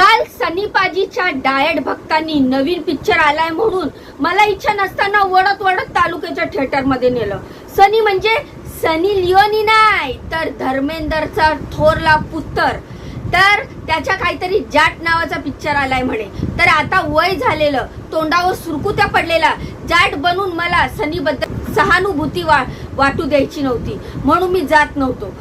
काल सनी पाजीच्या डायट भक्तांनी नवीन पिक्चर आलाय म्हणून मला इच्छा नसताना वडत वडत तालुक्याच्या थिएटरमध्ये नेलं. सनी म्हणजे सनी लिओनी नाही तर धर्मेंदरचा थोरला पुत्तर तर त्याच्या काहीतरी जाट नावाचा पिक्चर आलाय म्हणे. तर आता वय झालेलं तोंडावर सुरकुत्या पडलेला जाट बनून मला सनीबद्दल सहानुभूती वा वाटू द्यायची नव्हती. म्हणून मी जात नव्हतो.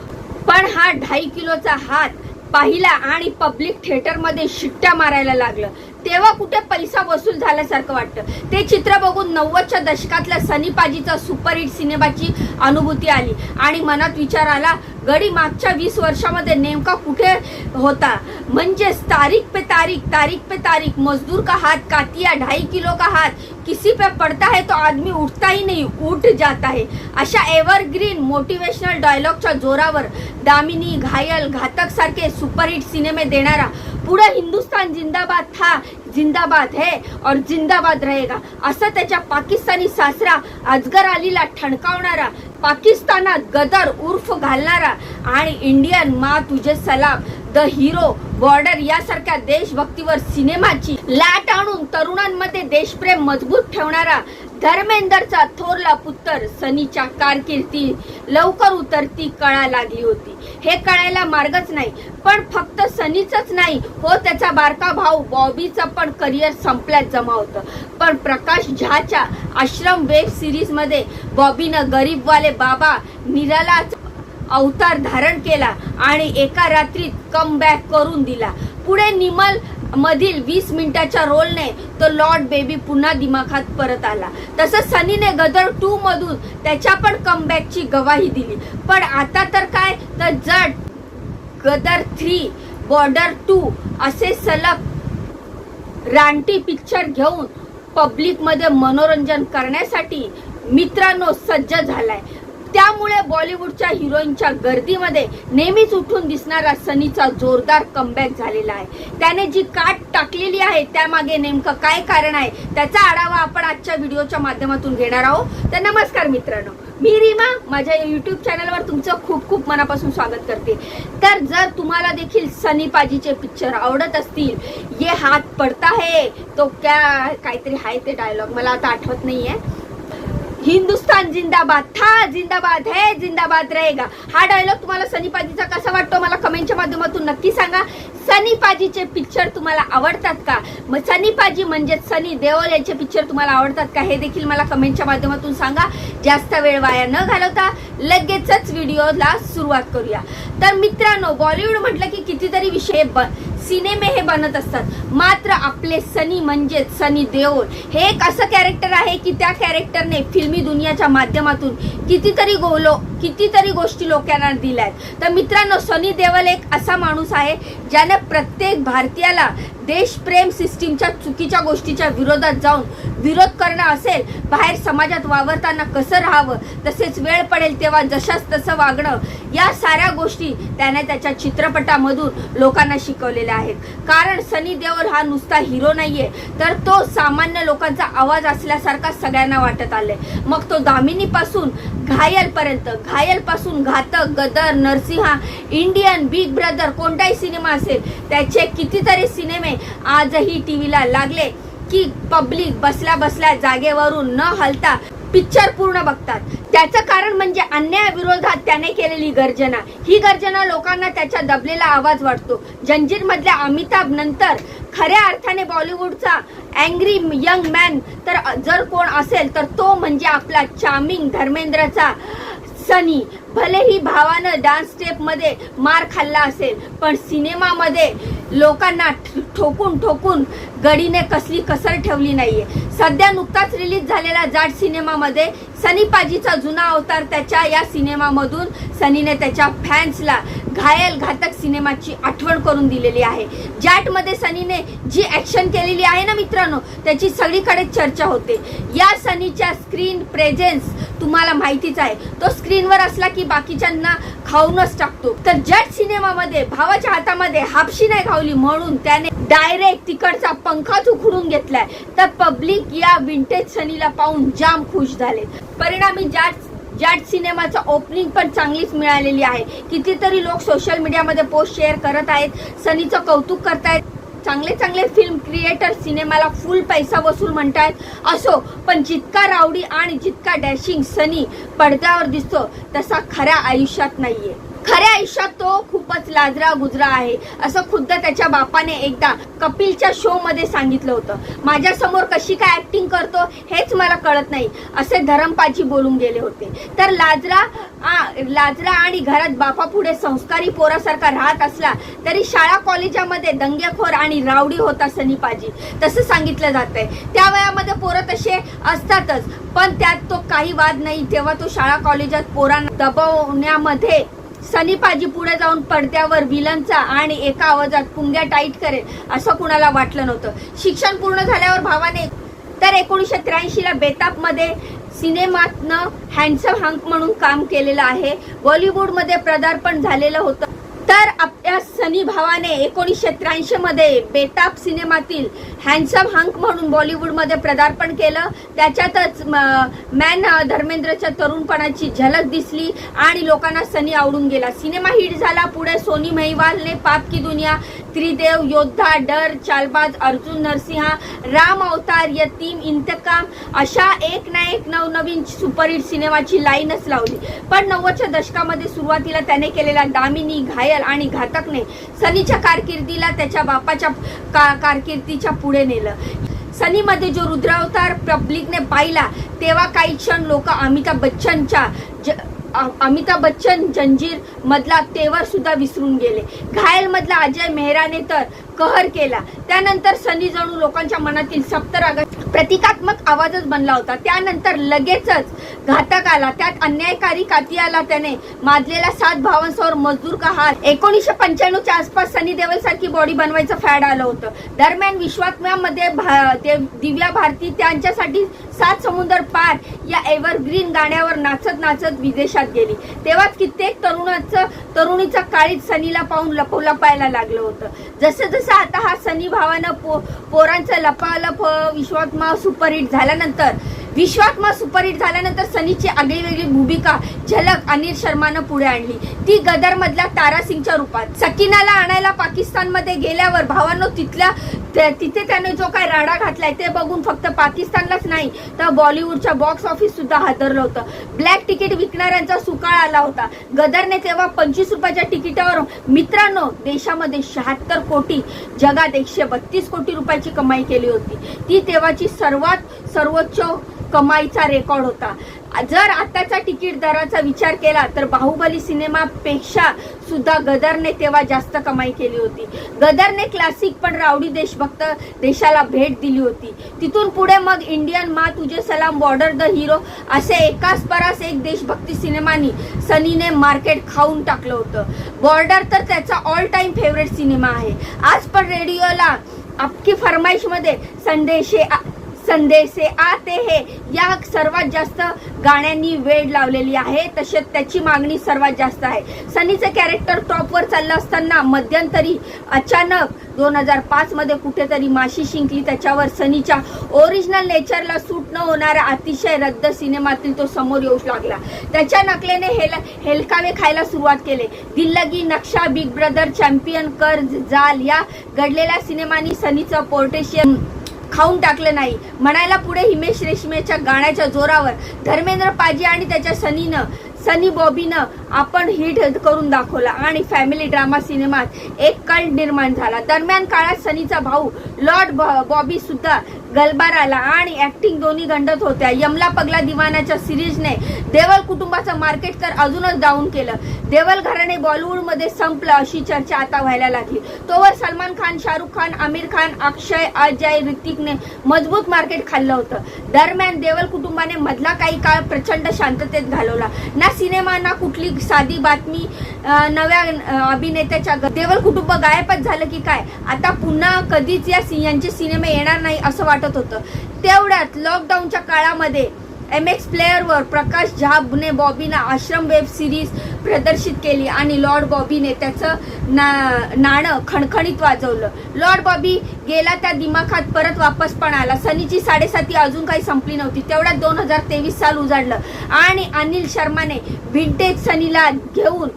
पण हा ढाई किलोचा हात पाहिला आणि पब्लिक थिएटरमध्ये शिट्ट्या मारायला लागलं. तेव्हा कुठे पैसा वसूल झाल्यासारखं वाटतं. ते चित्र बघून नव्वदच्या दशकातल्या सनी पाजीचा सुपरहिट सिनेमाची अनुभूती आली. आणि मनात विचार आला गडी मागच्या वीस वर्षामध्ये नेमका कुठे होता? म्हणजेच तारीख पे तारीख तारीख पे तारीख मजदूर का हात कातिया ढाई किलो का हात किसी पे पड़ता है तो आदमी उठता ही उठ जाता है. अशा एव्हरग्रीन मोटिवेशनल डायलॉगच्या जोरावर दामिनी घायल घातक सारखे सुपरहिट सिनेमे देणारा पुढे हिंदुस्तान जिंदाबाद था जिंदाबाद है और जिंदाबाद रहेगा। असं त्याच्या पाकिस्तानी सासरा अजगर अलीला ठणकावणारा पाकिस्तानात गदर उर्फ घालणारा आणि इंडियन मा तुझे सलाम द हिरो बॉर्डर यासारख्या देशभक्तीवर सिनेमाची लाट आणून तरुणांमध्ये देशप्रेम मजबूत ठेवणारा धर्मेंदरचा थोरला पुत्र सनीच्या कारकिर्दी लवकर उतरती कळा लागली होती. हे कळायला मार्गच नाही पण फक्त सनीचंच नाही. हो त्याचा बारका भाऊ बॉबीचं पण करिअर संपल्यात जमा होतं. पण प्रकाश झाच्या आश्रम वेब सिरीजमध्ये बॉबीनं गरीबवाले बाबा निरालाच अवतार धारण केला आणि एका रात्रीत कम बॅक करून दिला. पुढे निमल मधील वीस मिनिटाच्या रोलने तो लॉर्ड बेबी पुन्हा दिमाखात परत आला. तसंच सनीने गदर टू मधून त्याच्या पण कमबॅकची गवाही दिली. पण आता तर काय? तर Jaat Gadar three Border two असे सलग रानटी पिक्चर घेऊन पब्लिकमध्ये मनोरंजन करण्यासाठी मित्रांनो सज्ज झालाय. त्यामुळे बॉलिवूडच्या हिरोईनच्या गर्दीमध्ये नेहमीच उठून दिसणारा सनीचा जोरदार कमबॅक झालेला आहे. त्याने जी काट टाकलेली आहे त्यामागे नेमकं काय कारण आहे त्याचा आढावा आपण आजच्या व्हिडिओच्या माध्यमातून घेणार आहोत. तर नमस्कार मित्रांनो मी रीमा माझ्या युट्यूब चॅनलवर तुमचं खूप खूप मनापासून स्वागत करते. तर जर तुम्हाला देखील सनी पाजीचे पिक्चर आवडत असतील ये हात पडता है तो क्या काहीतरी आहे ते डायलॉग मला आता आठवत नाहीये. हिंदुस्तान जिंदाबाद था जिंदाबाद है जिंदाबाद रहेगा. हा डायलॉग तुम्हाला सनी पाजीचा कसा वाटतो मला कमेंटच्या माध्यमातून नक्की सांगा. सनी पाजीचे पिक्चर तुम्हाला आवडतात का? मग सनी पाजी म्हणजे सनी देओल यांचे पिक्चर तुम्हाला आवडतात का? हे देखील मला कमेंटच्या माध्यमातून सांगा. जास्त वेळ वाया न घालवता लगेचच व्हिडिओला सुरुवात करूया. तर मित्रांनो बॉलिवूड म्हटलं की कितीतरी विषय ब सिनेमे हे बनत असतात. मात्र आपले सनी म्हणजेच सनी देओल हे एक असं कॅरेक्टर आहे की त्या कॅरेक्टरने फिल्मी दुनियाच्या माध्यमातून कितीतरी गोलो कितीतरी गोष्टी लोकांना दिल्या आहेत तर मित्रांनो सनी देओल एक असा माणूस आहे ज्याने प्रत्येक भारतीयाला देशप्रेम सिस्टीमच्या चुकीच्या गोष्टीच्या विरोधात जाऊन विरोध करणं असेल बाहेर समाजात वावरताना कसं राहावं तसेच वेळ पडेल तेव्हा जशाच तसं वागणं या साऱ्या गोष्टी त्याने त्याच्या चित्रपटामधून लोकांना शिकवलेल्या आहेत. कारण सनी देओल हा नुसता हिरो नाहीये. तर तो सामान्य लोकांचा आवाज असल्यासारखा सगळ्यांना वाटत आले मग तो दामिनीपासून घायलपर्यंत घायलपासून Ghatak Gadar Narasimha Indian Big Brother कोणताही सिनेमा असेल त्याचे कितीतरी सिनेमे आजही टीव्हीला लागले की पब्लिक बसल्या बसल्या जागेवरून न हलता पिक्चर पूर्ण बघतात. त्याचं कारण म्हणजे अन्यायाविरोधात त्याने केलेली गर्जना. ही गर्जना लोकांना त्याच्या दबलेला आवाज वाटतो. जंजीर मधल्या अमिताभ नंतर खऱ्या अर्थाने बॉलिवूडचा अँग्री यंग मॅन तर जर कोण असेल तर तो म्हणजे आपला चार्मिंग धर्मेंद्रचा सनी. भलेही भावानं डान्स स्टेपमध्ये मार खाल्ला असेल पण सिनेमामध्ये लोकांना ठ- ठोकून ठोकून गडीने कसली कसर ठेवली नाहीये. सध्या नुकताच रिलीज झालेला जाट सिनेमामध्ये सनी पाजीचा जुना अवतार त्याच्या या सिनेमामधून सनीने त्याच्या फॅन्सला घायल घातक सिनेमाची आठवण करून दिलेली आहे. जाटमध्ये सनीने जी ॲक्शन केलेली आहे ना मित्रांनो त्याची सगळीकडे चर्चा होते. या सनीच्या स्क्रीन प्रेझेन्स तुम्हाला माहितीच आहे. तो स्क्रीनवर असला की बाकीच्यांना खाऊनच टाकतो. तर जट सिनेमामध्ये भावाच्या हातामध्ये हापशी नाही खावली म्हणून त्याने डायरेक्ट तिकडचा पंखाच उखडून घेतलाय. तर पब्लिक या विंटेज सनीला पाहून जाम खुश झाले. परिणामी जाट जॅट सिनेमाचं ओपनिंग पण चांगलीच मिळालेली आहे. कितीतरी लोक सोशल मीडियामध्ये पोस्ट शेअर करत आहेत. सनीचं कौतुक करतायत. चांगले चांगले फिल्म क्रिएटर सिनेमाला फुल पैसा वसूल म्हणतायत. असो पण जितका रावडी आणि जितका डॅशिंग सनी पडद्यावर दिसतो तसा खऱ्या आयुष्यात नाहीये. खऱ्या आयुष्यात तो खूपच लाजरा गुजरा आहे असं खुद्द त्याच्या बापाने एकदा कपिलच्या शो मध्ये सांगितलं होतं. माझ्यासमोर कशी काय ऍक्टिंग करतो हेच मला कळत नाही असे धरमपाजी बोलून गेले होते. तर लाजरा आ, लाजरा आणि घरात बापापुढे संस्कारी पोरासारखा राहत असला तरी शाळा कॉलेजामध्ये दंगेखोर आणि रावडी होता सनीपाजी तसं सांगितलं जात आहे त्या वयामध्ये पोरं तसे असतातच पण त्यात तो काही वाद नाही. तेव्हा तो शाळा कॉलेजात पोरांना दबवण्यामध्ये सनी पाजी पुढे जाऊन पडद्यावर विलनचा आणि एका आवाजात पुंग्या टाईट करेल असं कुणाला वाटलं नव्हतं. शिक्षण पूर्ण झाल्यावर भावाने तर एकोणीसशे त्र्याऐंशीला बेतापमध्ये सिनेमातनं हँडसम हंक म्हणून काम केलेलं आहे. बॉलिवूडमध्ये पदार्पण झालेलं होतं. तर आपल्या सनी भावाने एकोणीसशे त्र्याऐंशी मध्ये बेताब सिनेमातील हँडसम हंक म्हणून बॉलिवूडमध्ये पदार्पण केलं. त्याच्यातच मॅन धर्मेंद्रच्या तरुणपणाची झलक दिसली आणि लोकांना सनी आवडून गेला. सिनेमा हिट झाला. पुढे सोनी महिवालने पाप की दुनिया त्रिदेव योद्धा डर चालबाज अर्जुन नरसिंहा राम अवतार यतीम इंतकाम अशा एक ना एक नवनवीन सुपरहिट सिनेमाची लाईनच लावली. पण नव्वदच्या दशकामध्ये सुरुवातीला त्याने केलेला दामिनी घायल आणि घातकने सनीच्या कारकिर्दीला त्याच्या बापाच्या का कारकिर्दीच्या पुढे नेलं. सनीमध्ये जो रुद्रावतार पब्लिकने पाहिला तेव्हा काही क्षण लोक अमिताभ बच्चनच्या ज अमिताभ बच्चन जंजीर मधला तेवर सुद्धा विसरून गेले. घायल मधला अजय मेहराने तर कहर केला. त्यानंतर सनी जणू लोकांच्या मनातील सप्तराग प्रतिकात्मक आवाजच बनला होता. त्यानंतर लगेचच घातक आला. त्यात अन्यायकारी कातियाला त्याने माजलेल्या सात भावांसमोर मजदूर का हात एकोणीसशे पंच्याण्णवच्या आसपास सनी देवल सारखी बॉडी बनवायचं फॅड आलं होतं. दरम्यान विश्वात्म्यामध्ये भा- ते दिव्या भारती त्यांच्यासाठी सात समुद्र पार या एव्हरग्रीन गाण्यावर नाचत नाचत विदेशात गेली. तेव्हाच कित्येक तरुणाचं तरुणीचा काळीच सनीला पाहून लपव लपायला लागलं होतं. जसं जसं आता हा सनी भावानं पो पोरांचा लपालप विश्वात्मा सुपरहिट झाल्यानंतर विश्वात्मा सुपरहिट झाल्यानंतर सनीची आगळी वेगळी भूमिका झलक अनिल शर्मानं पुढे आणली. ती गदर मधल्या तारा सिंगच्या रूपात. सकिनाला आणायला पाकिस्तानमध्ये गेल्यावर भावांनो तिथल्या त्या- तिथे त्याने जो काय राडा घातलाय ते बघून फक्त पाकिस्तानलाच नाही तर बॉलिवूडच्या बॉक्स ऑफिस सुद्धा हादरलं होतं. ब्लॅक तिकीट विकणाऱ्यांचा सुकाळ आला होता. गदरने तेव्हा पंचवीस रुपयाच्या तिकिटावर मित्रांनो देशामध्ये शहात्तर कोटी जगात एकशे बत्तीस कोटी रुपयाची कमाई केली होती. ती तेव्हाची सर्वात सर्वोच्च कमाईचा रेकॉर्ड होता. जर आताचा तिकीट दराचा विचार केला तर बाहुबली सिनेमापेक्षा सुद्धा गदरने तेव्हा जास्त कमाई केली होती. गदरने क्लासिक पण रावडी देशभक्त देशाला भेट दिली होती. तिथून पुढे मग इंडियन मा तुझे सलाम बॉर्डर द हिरो असे एकाच परास एक देशभक्ती सिनेमानी सनीने मार्केट खाऊन टाकलं होतं. बॉर्डर तर त्याचा ऑल टाईम फेवरेट सिनेमा आहे. आज पण रेडिओला आपकी फरमाईशमध्ये संदेशे संदेशे आते हे. या सर्वात जास्त गाण्यांनी वेळ लावलेली आहे. तसेच त्याची मागणी सर्वात जास्त आहे. सनीचं कॅरेक्टर टॉपवर चाललं असताना मध्यंतरी अचानक दोन हजार पाचमध्ये कुठेतरी माशी शिंकली. त्याच्यावर सनीच्या ओरिजिनल नेचरला सूट न होणाऱ्या अतिशय रद्द सिनेमातील तो समोर येऊ लागला. त्याच्या नकलेने हेल हेलकावे खायला सुरुवात केले. Dillagi Naksha Big Brother Champion Karz Jaal या घडलेल्या सिनेमांनी सनीचं पोर्टेशियन खाऊन टाकलं नाही. म्हणायला पुढे हिमेश रेशमेच्या गाण्याच्या जोरावर धर्मेंद्र पाजी आणि त्याच्या सनीनं सनी बॉबीनं आपण हिट करून दाखवला आणि फॅमिली ड्रामा सिनेमात एक कल्ट निर्माण झाला. दरम्यान काळात सनीचा भाऊ लॉर्ड बॉबी सुद्धा गलबाराला आणि ऍक्टिंग दोन्ही गंडत होत्या. यमला पगला दिवानाच्या सिरीजने देवल कुटुंबाचं मार्केट तर अजूनच डाऊन केलं. देवल घराणे बॉलिवूडमध्ये संपलं अशी चर्चा आता व्हायला लागली. तोवर सलमान खान शाहरुख खान आमिर खान अक्षय अजय ऋतिकने मजबूत मार्केट खाल्लं होतं. दरम्यान देवल कुटुंबाने मधला काही काळ प्रचंड शांततेत घालवला. ना सिनेमा ना कुठली साधी बातमी नव्या अभिनेत्याच्या ग- देवल कुटुंब गायबच झालं की काय? आता पुन्हा कधीच या सि- यांचे सिनेमे येणार नाही असं वाटतं. वाटत होतं. तेवढ्यात लॉकडाऊनच्या काळामध्ये एम एक्स प्लेअरवर प्रकाश झाबने बॉबीनं आश्रम वेब सिरीज प्रदर्शित केली आणि लॉर्ड बॉबीने त्याचं ना नाणं खणखणीत वाजवलं. लॉर्ड बॉबी गेला त्या दिमाखात परत वापस पण आला. सनीची साडेसाती अजून काही संपली नव्हती. तेवढ्यात दोन हजार तेवीस साल उजाडलं. आणि अनिल शर्माने व्हिंटेज सनीला घेऊन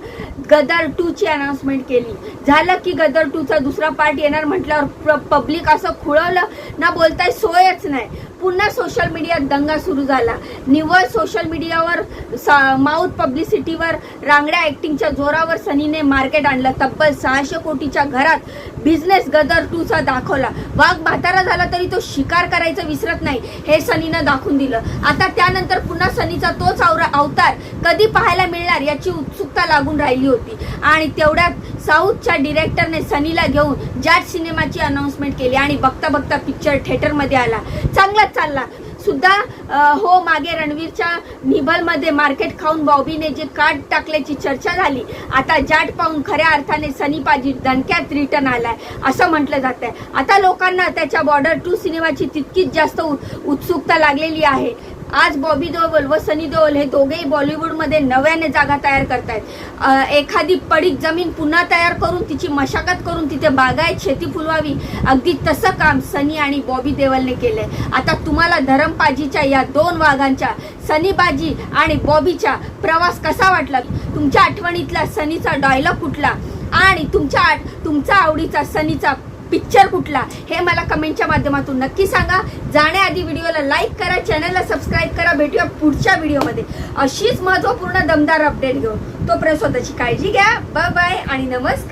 गदर टू ची अनाउन्समेंट केली. झालं की गदर टूचा दुसरा पार्ट येणार म्हटल्यावर पब्लिक असं खुळवलं. ना बोलताय सोयच नाही. पुन्हा सोशल मीडियात दंगा सुरू झाला. निव्वळ सोशल मीडियावर माउथ पब्लिसिटीवर रांगड्या ॲक्टिंगच्या जोरावर सनीने मार्केट आणलं. तब्बल सहाशे कोटीच्या घरात बिझनेस गदर टूचा दाखवला. वाघ म्हातारा झाला तरी तो शिकार करायचं विसरत नाही हे सनीनं दाखवून दिलं. आता त्यानंतर पुन्हा सनीचा तोच अवरा अवतार कधी पाहायला मिळणार याची उत्सुकता लागून राहिली होती. आणि तेवढ्यात साऊथच्या डिरेक्टरने सनीला घेऊन जॅट सिनेमाची अनाउन्समेंट केली आणि बघता बघता पिक्चर थिएटरमध्ये आला. चांगलाच चालला. सुद्धा हो मागे रणवीरच्या निभलमध्ये मार्केट खाऊन बॉबीने जे कार्ड टाकल्याची चर्चा झाली. आता जाट पाहून खऱ्या अर्थाने सनी पाजी दणक्यात रिटर्न आलाय असं म्हटलं जात आहे आता लोकांना त्याच्या बॉर्डर टू सिनेमाची तितकीच जास्त उत्सुकता लागलेली आहे. आज बॉबी देओल व सनी देओल हे दोघेही बॉलिवूडमध्ये नव्याने जागा तयार करतायत. एखादी पडीक जमीन पुन्हा तयार करून तिची मशागत करून तिथे बागायत शेती फुलवावी अगदी तसं काम सनी आणि बॉबी देवलने केलंय. आता तुम्हाला धरमपाजीच्या या दोन वाघांच्या सनी बाजी आणि बॉबीचा प्रवास कसा वाटला? तुमच्या आठवणीतला सनीचा डायलॉग कुठला? आणि तुमच्या तुमचा आवडीचा सनीचा पिक्चर कुठला हे मला कमेंटच्या माध्यमातून नक्की सांगा. जाण्याआधी व्हिडिओला लाईक करा चॅनलला सबस्क्राईब करा. भेटूया पुढच्या व्हिडिओमध्ये. अशीच महत्त्वपूर्ण दमदार अपडेट घेऊन. तोपर्यंत स्वतःची काळजी घ्या. बाय बाय आणि नमस्कार.